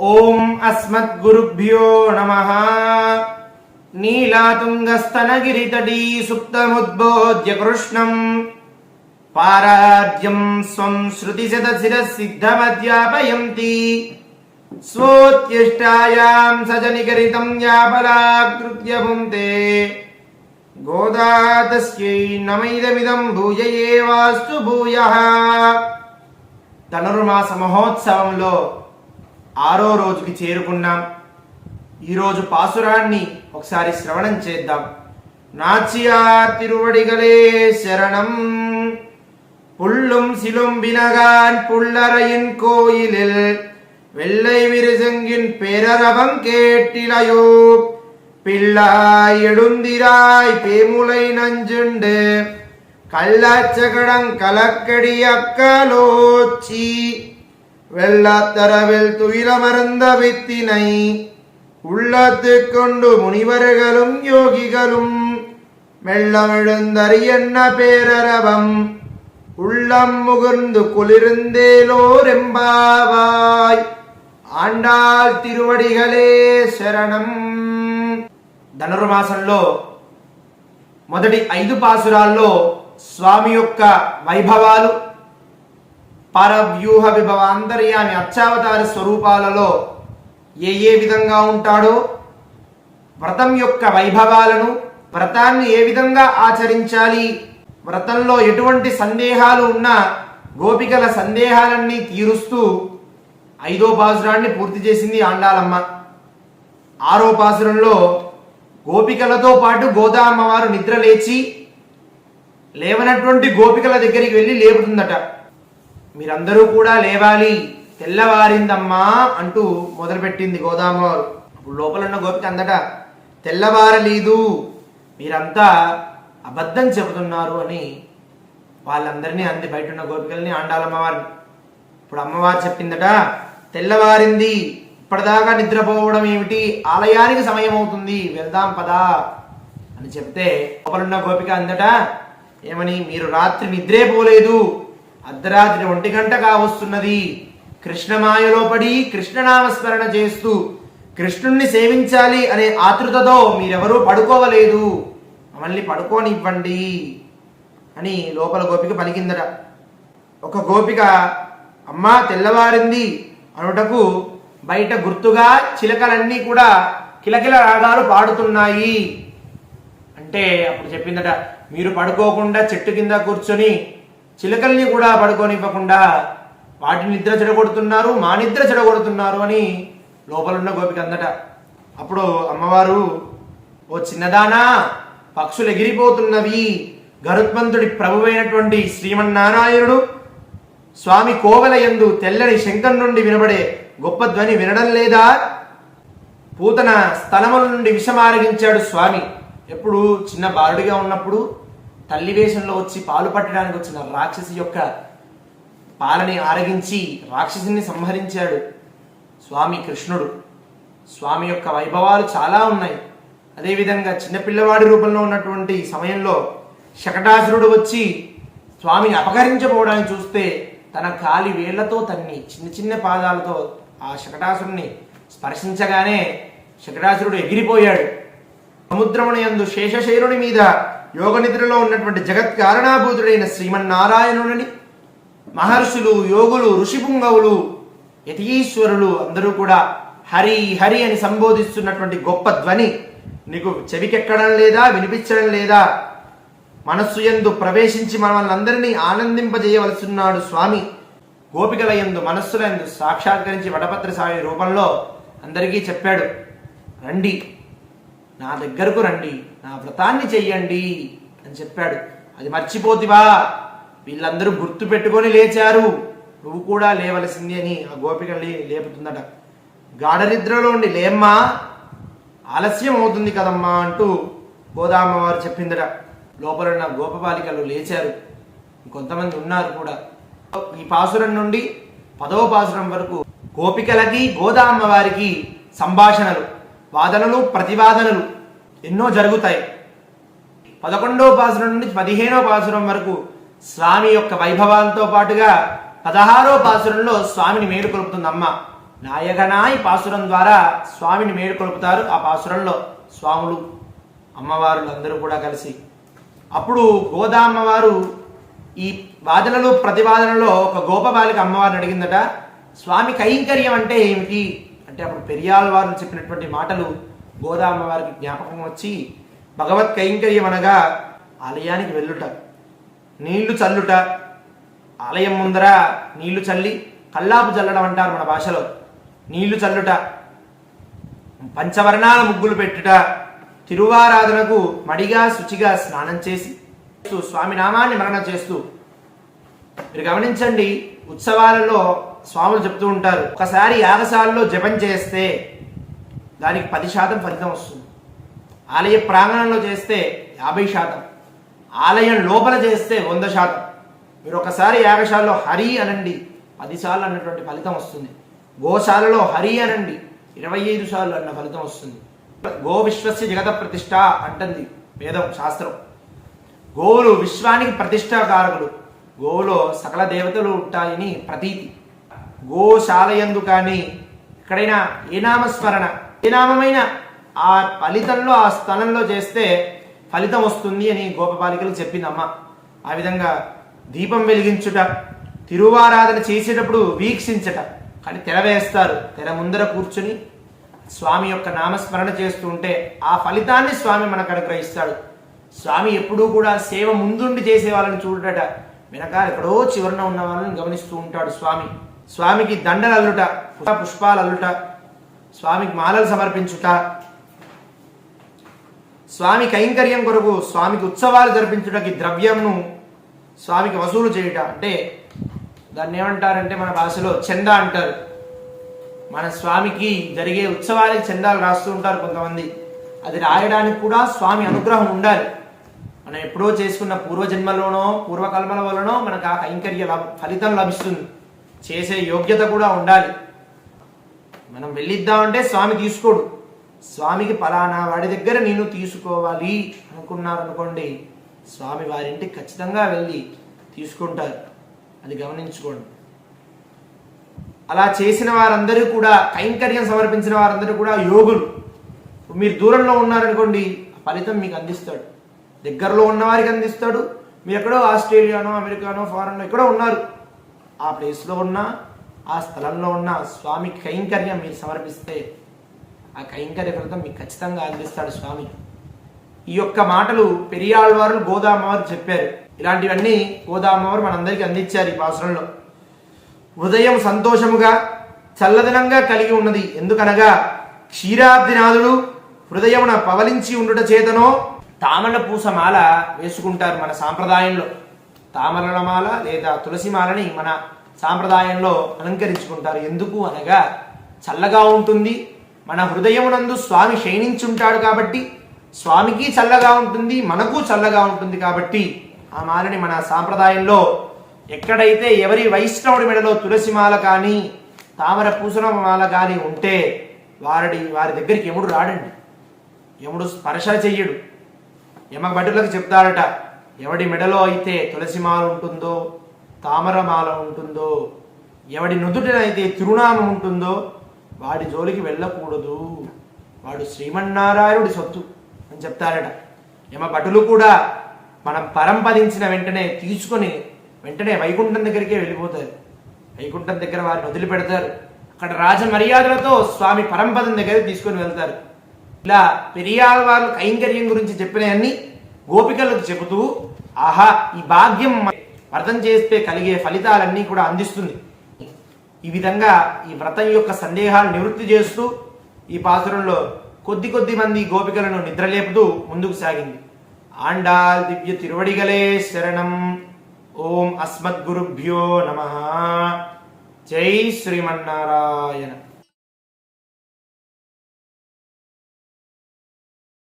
ఓం అస్మద్గురుభ్యో నమ. నీలాతుంగస్తనగిరితటీ సుప్తముద్బోధ్య కృష్ణం. పారాజ్యం స్వం శృతిశతశిరసిద్ధమధ్యాపయంతి. స్వోత్యష్టాయాం సజనికరితం యాబలాకృత్య పుంతే గోదాతస్యై నమైదమిదం భూయ ఏవాస్తు భూయః. ధనుర్మాస మహోత్సవంలో ఆరో రోజుకి చేరుకున్నాం ఈరోజు పాసురాన్ని ఒకసారి శ్రవణం చేద్దాం నాచియార్ తిరువడిగలే శరణం புள்ளும் சிலும்பினகான் புள்ளரையின் கோயிலில் வெள்ளை விருசங்கின் பேரரவம் கேட்டிலையோ பிள்ளாய் எழுந்திராய் பேமுலை நஞ்சுண்டு கள்ளச்சகடம் கலக்கடி அக்கலோச்சி வெள்ளத்தரவில் துயிலமர்ந்த வித்தினை உள்ளத்து கொண்டு முனிவர்களும் யோகிகளும் மெல்லமெழுந்தறியன்ன பேரரவம் உள்ளம் முகர்ந்து குளிர்ந்தேலோரெம்பாவாய் ఆండాల్ తిరువడిగలే శరణం ధనుర్మాసంలో మొదటి ఐదు పాసురాల్లో స్వామి యొక్క వైభవాలు పరవ్యూహ విభవ అంతర్యామి అర్చావతార స్వరూపాలలో ఏ ఏ విధంగా ఉంటాడో వ్రతం యొక్క వైభవాలను వ్రతాన్ని ఏ విధంగా ఆచరించాలి వ్రతంలో ఎటువంటి సందేహాలు ఉన్నా గోపికల సందేహాలన్నీ తీరుస్తూ ఐదో పాసురాన్ని పూర్తి చేసింది ఆండాలమ్మ. ఆరో పాసురంలో గోపికలతో పాటు గోదా అమ్మవారు నిద్రలేచి లేవనటువంటి గోపికల దగ్గరికి వెళ్ళి లేపుతుందట. మీరందరూ కూడా లేవాలి. తెల్లవారిందమ్మా అంటూ మొదలుపెట్టింది గోదామ్మవారు అప్పుడు లోపల ఉన్న గోపిక అందట తెల్లవారలేదు. మీరంతా అబద్ధం చెబుతున్నారు అని వాళ్ళందరినీ అంది. బయట ఉన్న గోపికల్ని ఆండాలమ్మవారిని. ఇప్పుడు అమ్మవారు చెప్పిందట తెల్లవారింది. ఇప్పటిదాకా నిద్రపోవడం ఏమిటి? ఆలయానికి సమయం అవుతుంది వెళ్దాం పదా అని చెప్తే లోపలున్న గోపిక అందట ఏమని? మీరు రాత్రి నిద్రే పోలేదు. అర్ధరాత్రి ఒంటి గంట కావస్తున్నది కృష్ణమాయలో పడి కృష్ణనామస్మరణ చేస్తూ కృష్ణుణ్ణి సేవించాలి అనే ఆతృతతో మీరెవరూ పడుకోవలేదు. మమ్మల్ని పడుకోనివ్వండి అని లోపల గోపిక పలికిందట. ఒక గోపిక అమ్మా తెల్లవారింది అనుటకు బయట గుర్తుగా చిలకలన్నీ కూడా కిలకిల రాగాలు పాడుతున్నాయి. అంటే అప్పుడు చెప్పిందట మీరు పడుకోకుండా చెట్టు కింద కూర్చొని చిలకల్ని కూడా పడుకోనివ్వకుండా వాటి నిద్ర చెడగొడుతున్నారు మా నిద్ర చెడగొడుతున్నారు అని లోపలున్న గోపిక అందట అప్పుడు అమ్మవారు ఓ చిన్నదానా పక్షులు ఎగిరిపోతున్నవి గరుత్మంతుడి ప్రభువైనటువంటి శ్రీమన్నారాయణుడు స్వామి కోవలయందు తెల్లని శంఖం నుండి వినబడే గొప్ప ధ్వని వినడం లేదా? పూతన స్థలముల నుండి విషమారగించాడు స్వామి. ఎప్పుడు చిన్న బాలుడిగా ఉన్నప్పుడు తల్లి వేషంలో వచ్చి పాలు పట్టడానికి వచ్చిన రాక్షసి యొక్క పాలని ఆరగించి రాక్షసిని సంహరించాడు స్వామి కృష్ణుడు. స్వామి యొక్క వైభవాలు చాలా ఉన్నాయి. అదేవిధంగా చిన్నపిల్లవాడి రూపంలో ఉన్నటువంటి సమయంలో శకటాసురుడు వచ్చి స్వామిని అపహరించబోవడానికి చూస్తే తన కాలి వేళ్ళతో తన్ని చిన్న చిన్న పాదాలతో ఆ శకటాసురుణ్ణి స్పర్శించగానే శకటాసురుడు ఎగిరిపోయాడు. సముద్రమునందు శేషశైరుని మీద యోగ నిద్రలో ఉన్నటువంటి జగత్ కారణాభూతుడైన శ్రీమన్నారాయణుడని మహర్షులు యోగులు ఋషిపుంగవులు యతీశ్వరులు అందరూ కూడా హరి హరి అని సంబోధిస్తున్నటువంటి గొప్ప ధ్వని నీకు చెవికెక్కడం లేదా వినిపించడం లేదా మనస్సు యందు ప్రవేశించి మనల్ని అందరినీ ఆనందింపజేయవలసిన్నాడు స్వామి. గోపికల యందు మనస్సుల ఎందు సాక్షాత్కరించి వటపత్ర స్వామి రూపంలో అందరికీ చెప్పాడు. రండి. నా దగ్గరకు రండి నా వ్రతాన్ని చెయ్యండి అని చెప్పాడు. అది మర్చిపోతివా వీళ్ళందరూ గుర్తు పెట్టుకొని లేచారు. నువ్వు కూడా లేవలసింది అని ఆ గోపికల్ని లేపుతుందట. గాఢనిద్రలో ఉండి లేమ్మా ఆలస్యం అవుతుంది కదమ్మా అంటూ గోదామ్మవారు చెప్పిందట. లోపల ఉన్న గోపబాలికలు లేచారు. కొంతమంది ఉన్నారు కూడా. ఈ పాసురం నుండి పదవ పాసురం వరకు గోపికలకి గోదామ్మ వారికి సంభాషణలు. వాదనలు ప్రతివాదనలు ఎన్నో జరుగుతాయి. పదకొండవ పాసురం నుండి పదిహేనవ పాసురం వరకు స్వామి యొక్క వైభవాలతో పాటుగా పదహారో పాసురంలో స్వామిని మేలుకొలుపుతుందమ్మ నాయగనాయి పాసురం ద్వారా స్వామిని మేలుకొలుపుతారు ఆ పాసురంలో స్వాములు అమ్మవారులు అందరూ కూడా కలిసి. అప్పుడు గోదామ్మవారు ఈ వాదనలు ప్రతివాదనలో ఒక గోపబాలిక అమ్మవారిని అడిగిందట స్వామి కైంకర్యం అంటే ఏమిటి? అంటే అప్పుడు పెరియాల వారు చెప్పినటువంటి మాటలు గోదామ్మవారికి జ్ఞాపకం వచ్చి భగవత్ కైంకర్యం అనగా ఆలయానికి వెళ్ళుట నీళ్ళు చల్లుట ఆలయం ముందర నీళ్ళు చల్లి కల్లాపు చల్లడం అంటారు మన భాషలో. నీళ్ళు చల్లుట పంచవర్ణాల ముగ్గులు పెట్టుట తిరువారాధనకు మడిగా శుచిగా స్నానం చేసి స్వామి నామాన్ని మరణ చేస్తూ. మీరు గమనించండి ఉత్సవాలలో స్వాములు చెప్తూ ఉంటారు ఒకసారి యాగశాలలో జపం చేస్తే దానికి పది శాతం ఫలితం వస్తుంది. ఆలయ ప్రాంగణంలో చేస్తే యాభై శాతం. ఆలయం లోపల చేస్తే వంద శాతం. మీరు ఒకసారి యాగశాలలో హరి అనండి పదిసార్లు అన్నటువంటి ఫలితం వస్తుంది. గోశాలలో హరి అనండి ఇరవై ఐదు సార్లు అన్న ఫలితం వస్తుంది. గో విశ్వస్య జగత ప్రతిష్ట అంటుంది వేదం శాస్త్రం. గోవులు విశ్వానికి ప్రతిష్టాకారకులు. గోవులో సకల దేవతలు ఉంటాయని ప్రతీతి. గోశాలయందు కానీ ఎక్కడైనా ఏ నామస్మరణ ఏ నామమైన ఆ ఫలితంలో ఆ స్థలంలో చేస్తే ఫలితం వస్తుంది అని గోపబాలికలు చెప్పిందమ్మ. ఆ విధంగా దీపం వెలిగించుట తిరువారాధన చేసేటప్పుడు వీక్షించట. కానీ తెర వేస్తారు తెర ముందర కూర్చుని స్వామి యొక్క నామస్మరణ చేస్తూ ఉంటే ఆ ఫలితాన్ని స్వామి మనకు అనుగ్రహిస్తాడు. స్వామి ఎప్పుడూ కూడా సేవ ముందుండి చేసే వాళ్ళని చూడట వెనకాల ఎక్కడో చివరన ఉన్న వాళ్ళని గమనిస్తూ ఉంటాడు స్వామి. స్వామికి దండలు అల్లుట పుష్పాలు అల్లుట స్వామికి మాలలు సమర్పించుట. స్వామి కైంకర్యం కొరకు స్వామికి ఉత్సవాలు జరిపించుటకి ద్రవ్యంను స్వామికి వసూలు చేయుట. అంటే దాన్ని ఏమంటారంటే మన భాషలో చందా అంటారు. మన స్వామికి జరిగే ఉత్సవాలకి చందాలు రాస్తూ ఉంటారు కొంతమంది. అది రాయడానికి కూడా స్వామి అనుగ్రహం ఉండాలి. మనం ఎప్పుడో చేసుకున్న పూర్వజన్మలోనో పూర్వకల్మల వలనో మనకు ఆ కైంకర్య లభ- ఫలితం లభిస్తుంది. చేసే యోగ్యత కూడా ఉండాలి. మనం వెళ్ళిద్దామంటే స్వామి తీసుకోడు. స్వామికి పలానా వాడి దగ్గర నేను తీసుకోవాలి అనుకున్నారనుకోండి స్వామి వారింటికి ఖచ్చితంగా వెళ్ళి తీసుకుంటారు. అది గమనించుకోండి. అలా చేసిన వారందరూ కూడా కైంకర్యం సమర్పించిన వారందరూ కూడా యోగులు. మీరు దూరంలో ఉన్నారనుకోండి ఆ ఫలితం మీకు అందిస్తాడు. దగ్గరలో ఉన్నవారికి అందిస్తాడు. మీరు ఎక్కడో ఆస్ట్రేలియానో అమెరికానో ఫారెన్లో ఎక్కడో ఉన్నారు. ఆ ప్లేస్లో ఉన్న ఆ స్థలంలో ఉన్న స్వామి కైంకర్యం మీరు సమర్పిస్తే ఆ కైంకర్య ఫలితం మీకు ఖచ్చితంగా అందిస్తాడు స్వామి. ఈ యొక్క మాటలు పెరియాళ్వారు గోదామవారు చెప్పారు. ఇలాంటివన్నీ గోదామవారు మనందరికీ అందించారు ఈ పాసురంలో హృదయం సంతోషముగా చల్లదనంగా కలిగి ఉన్నది ఎందుకనగా క్షీరాబ్దినాథుడు హృదయమున పవలించి ఉండుట చేతనో తామర పూస మాల వేసుకుంటారు మన సాంప్రదాయంలో. తామరల మాల లేదా తులసి మాలని మన సాంప్రదాయంలో అలంకరించుకుంటారు. ఎందుకు అనగా చల్లగా ఉంటుంది మన హృదయమునందు స్వామి శయనించుంటాడు కాబట్టి స్వామికి చల్లగా ఉంటుంది మనకు చల్లగా ఉంటుంది కాబట్టి ఆ మాలని మన సాంప్రదాయంలో ఎక్కడైతే ఎవరి వైష్ణవుడి మెడలో తులసి మాల కానీ తామర పూసల మాల కానీ ఉంటే వారి వారి దగ్గరికి యముడు రాడండి. యముడు స్పర్శ చెయ్యడు. యమ భటులకు చెప్తాడట ఎవడి మెడలో అయితే తులసి మాల ఉంటుందో తామరమాల ఉంటుందో ఎవడి నుదుటినైతే తిరునామం ఉంటుందో వాడి జోలికి వెళ్ళకూడదు. వాడు శ్రీమన్నారాయణుడి సొత్తు అని చెప్తారట. యమ భటులు కూడా మనం పరంపదించిన వెంటనే తీసుకొని వెంటనే వైకుంఠం దగ్గరికే వెళ్ళిపోతారు. వైకుంఠం దగ్గర వారిని వదిలిపెడతారు. అక్కడ రాజ మర్యాదలతో స్వామి పరంపదం దగ్గర తీసుకొని వెళ్తారు. ఇలా పెరియాల వారు కైంకర్యం గురించి చెప్పినవన్నీ గోపికలకు చెబుతూ ఆహా ఈ భాగ్యం వ్రతం చేస్తే కలిగే ఫలితాలన్నీ కూడా అందిస్తుంది. ఈ విధంగా ఈ వ్రతం యొక్క సందేహాలు నివృత్తి చేస్తూ ఈ పాసురంలో కొద్ది కొద్ది మంది గోపికలను నిద్రలేపుతూ ముందుకు సాగింది. ఆండాల్ దివ్య తిరువడిగలే శరణం. ఓం అస్మద్గురుభ్యో నమ. జై శ్రీమన్నారాయణ.